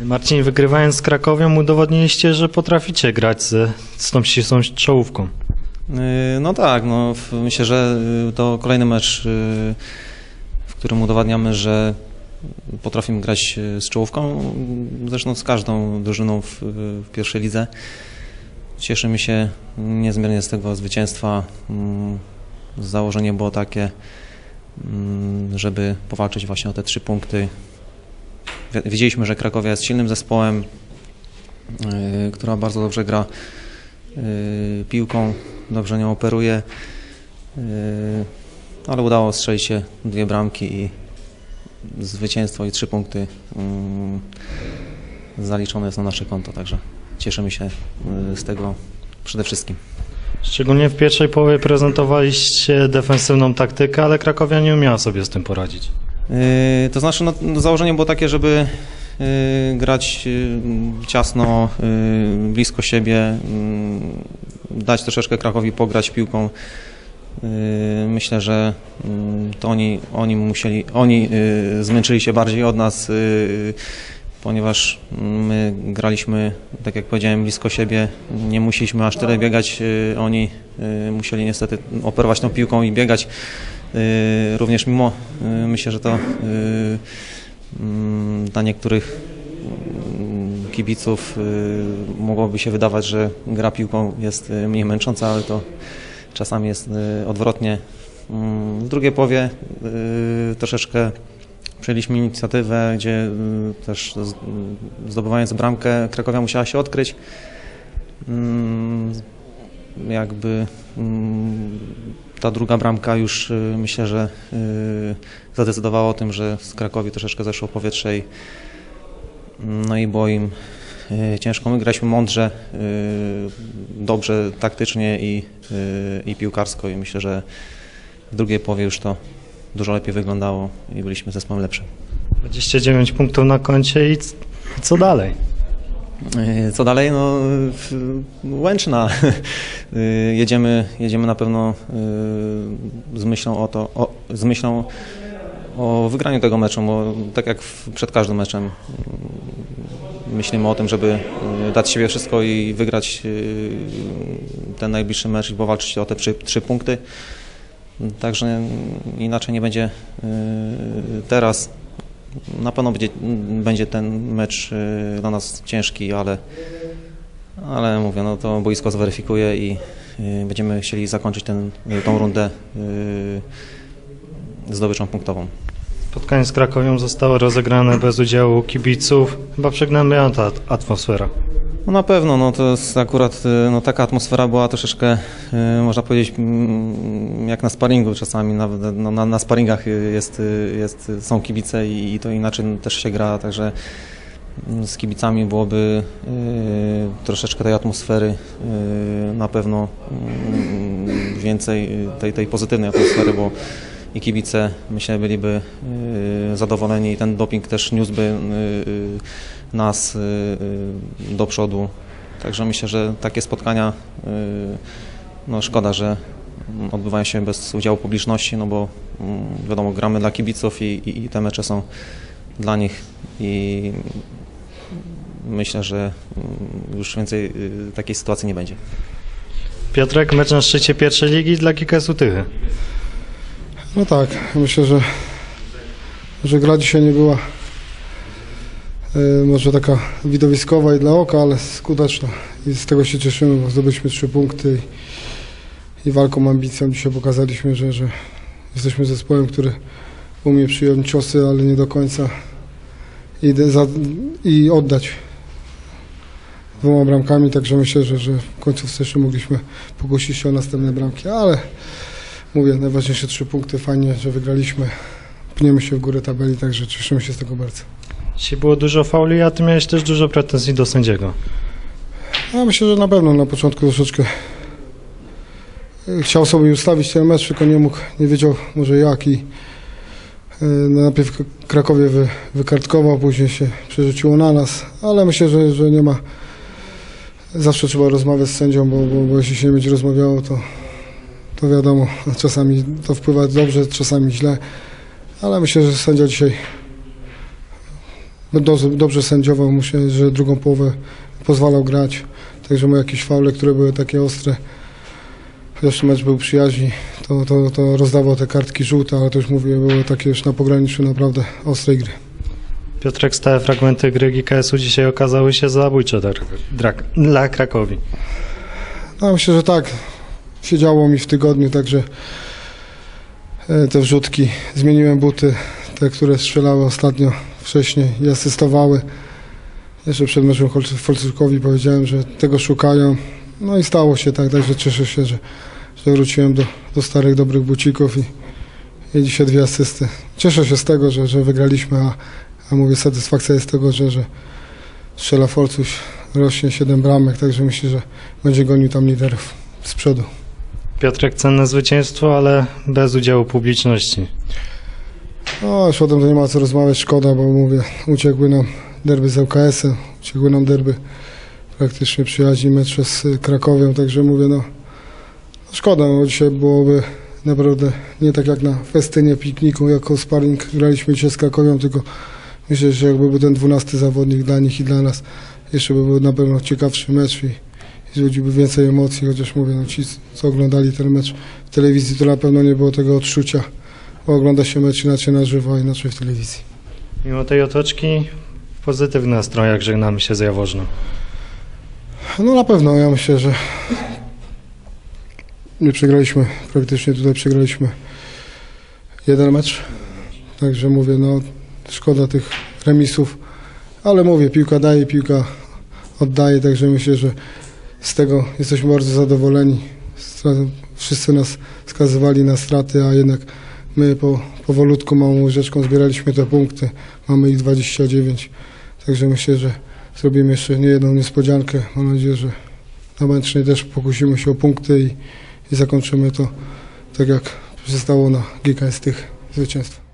Marcin, wygrywając z Krakowią udowodniliście, że potraficie grać ze, z tą ścisłą czołówką. Y, No tak, no, myślę, że y, to kolejny mecz, y, w którym udowadniamy, że potrafimy grać z czołówką, zresztą z każdą drużyną w, w pierwszej lidze. Cieszymy się niezmiernie z tego zwycięstwa. Mm, Założenie było takie, mm, żeby powalczyć właśnie o te trzy punkty. Wi- Wiedzieliśmy, że Krakowia jest silnym zespołem, y, która bardzo dobrze gra y, piłką, dobrze nią operuje, y, ale udało strzelić się dwie bramki i zwycięstwo i trzy punkty mm, zaliczone jest na nasze konto, także cieszymy się z tego przede wszystkim. Szczególnie w pierwszej połowie prezentowaliście defensywną taktykę, ale Krakowia nie umiała sobie z tym poradzić. Yy, To znaczy, no, no, założenie było takie, żeby yy, grać yy, ciasno, blisko siebie, dać troszeczkę Krakowi pograć piłką. Myślę, że to oni, oni musieli, oni zmęczyli się bardziej od nas, ponieważ my graliśmy, tak jak powiedziałem, blisko siebie. Nie musieliśmy aż tyle biegać. Oni musieli niestety operować tą piłką i biegać. Yy, Również mimo, yy, myślę, że to yy, mm, dla niektórych mm, kibiców mogłoby się wydawać, że gra piłką jest mniej męcząca, ale to czasami jest odwrotnie. Mm, W drugiej połowie troszeczkę przejęliśmy inicjatywę, gdzie też zdobywając bramkę Krakowia musiała się odkryć. Jakby ta druga bramka już y, myślę, że y, zadecydowała o tym, że z Krakowi troszeczkę zeszło powietrze i, no i było im y, ciężko. My graliśmy mądrze, dobrze taktycznie i, i piłkarsko i myślę, że w drugiej połowie już to dużo lepiej wyglądało i byliśmy zespołem lepszym. 29 punktów na koncie i co dalej? Y, Co dalej? No, Łęczna. Y, Jedziemy, jedziemy na pewno y, z myślą o to, o, z myślą o wygraniu tego meczu, bo tak jak przed każdym meczem y, myślimy o tym, żeby dać siebie wszystko i wygrać ten najbliższy mecz i powalczyć o te trzy, trzy punkty. Także inaczej nie będzie teraz. Na pewno będzie, będzie ten mecz y, dla nas ciężki, ale, ale mówię, no to boisko zweryfikuje i y, będziemy chcieli zakończyć ten, tą rundę y, zdobyczą punktową. Spotkanie z Krakowią zostało rozegrane bez udziału kibiców. Chyba przegnębiająca at- atmosfera. No na pewno, no to jest akurat y, no, taka atmosfera była troszeczkę, y, można powiedzieć, mm, jak na sparingu czasami, nawet no, na, na sparingach y, jest, jest, są kibice i, i to inaczej też się gra, także mm, z kibicami byłoby troszeczkę tej atmosfery, na pewno mm, więcej tej, tej pozytywnej atmosfery, bo i kibice myślę byliby y, zadowoleni i ten doping też niósłby y, y, nas do przodu. Także myślę, że takie spotkania no szkoda, że odbywają się bez udziału publiczności, no bo mm, wiadomo, gramy dla kibiców i, i, i te mecze są dla nich i myślę, że mm, już więcej takiej sytuacji nie będzie. Piotrek, mecz na szczycie pierwszej ligi dla GKS-u Tychy. No tak, myślę, że, że gra dzisiaj nie była e, może taka widowiskowa i dla oka, ale skuteczna. I z tego się cieszymy, bo zdobyliśmy trzy punkty i, i walką, ambicją dzisiaj pokazaliśmy, że, że jesteśmy zespołem, który umie przyjąć ciosy, ale nie do końca i, za, i oddać dwoma bramkami, także myślę, że, że w w styczniu mogliśmy pokusić się o następne bramki, ale mówię, najważniejsze trzy punkty, fajnie, że wygraliśmy. Pniemy się w górę tabeli, także cieszymy się z tego bardzo. Dzisiaj było dużo fauli, a ty miałeś też dużo pretensji do sędziego. Ja myślę, że na pewno na początku troszeczkę chciał sobie ustawić ten mecz, tylko nie mógł, nie wiedział może jak i e, no najpierw Krakowie wy, wykartkował, później się przerzuciło na nas, ale myślę, że, że nie ma zawsze trzeba rozmawiać z sędzią, bo, bo, bo jeśli się nie będzie rozmawiało, to, to wiadomo, czasami to wpływa dobrze, czasami źle, ale myślę, że sędzia dzisiaj dobrze, dobrze sędziował, myślę, że drugą połowę pozwalał grać. Także mu jakieś faule, które były takie ostre. Chociaż mecz był przyjaźni, to, to, to rozdawał te kartki żółte, ale to już mówię, były takie już na pograniczu naprawdę ostrej gry. Piotrek, stałe fragmenty gry GKS-u dzisiaj okazały się zabójcze dla, dla, dla Krakowi. No, myślę, że tak. Siedziało mi w tygodniu, także e, te wrzutki. Zmieniłem buty, te, które strzelały ostatnio wcześniej i asystowały. Jeszcze przed meczem Folcukowi powiedziałem, że tego szukają. No i stało się tak, także cieszę się, że, że wróciłem do, do starych, dobrych bucików i, i dzisiaj dwie asysty. Cieszę się z tego, że, że wygraliśmy, a, a mówię, satysfakcja jest z tego, że, że strzela Folcuś, rośnie 7 bramek, także myślę, że będzie gonił tam liderów z przodu. Piotrek, cenne zwycięstwo, ale bez udziału publiczności. No, już o tym to nie ma co rozmawiać, szkoda, bo mówię, uciekły nam derby z ŁKS-em, uciekły nam derby praktycznie przyjaźni mecze z Krakowią, także mówię, no, no szkoda, bo dzisiaj byłoby naprawdę nie tak jak na festynie, pikniku, jako sparring graliśmy dzisiaj z Krakowią, tylko myślę, że jakby był ten dwunasty zawodnik dla nich i dla nas, jeszcze by był na pewno ciekawszy mecz i wzbudziłby więcej emocji, chociaż mówię, no ci, co oglądali ten mecz w telewizji, to na pewno nie było tego odczucia, bo ogląda się mecz inaczej na żywo, a inaczej w telewizji. Mimo tej otoczki w pozytywnych nastrojach żegnamy się z Jaworzną. No na pewno, ja myślę, że nie przegraliśmy, praktycznie tutaj przegraliśmy jeden mecz, także mówię, no szkoda tych remisów, ale mówię, piłka daje, piłka oddaje, także myślę, że z tego jesteśmy bardzo zadowoleni. Wszyscy nas skazywali na straty, a jednak my po, powolutku małą łyżeczką zbieraliśmy te punkty, mamy ich 29, także myślę, że zrobimy jeszcze nie jedną niespodziankę. Mam nadzieję, że na męcznej też pokusimy się o punkty i, i zakończymy to tak jak przystało na GKS tych zwycięstw.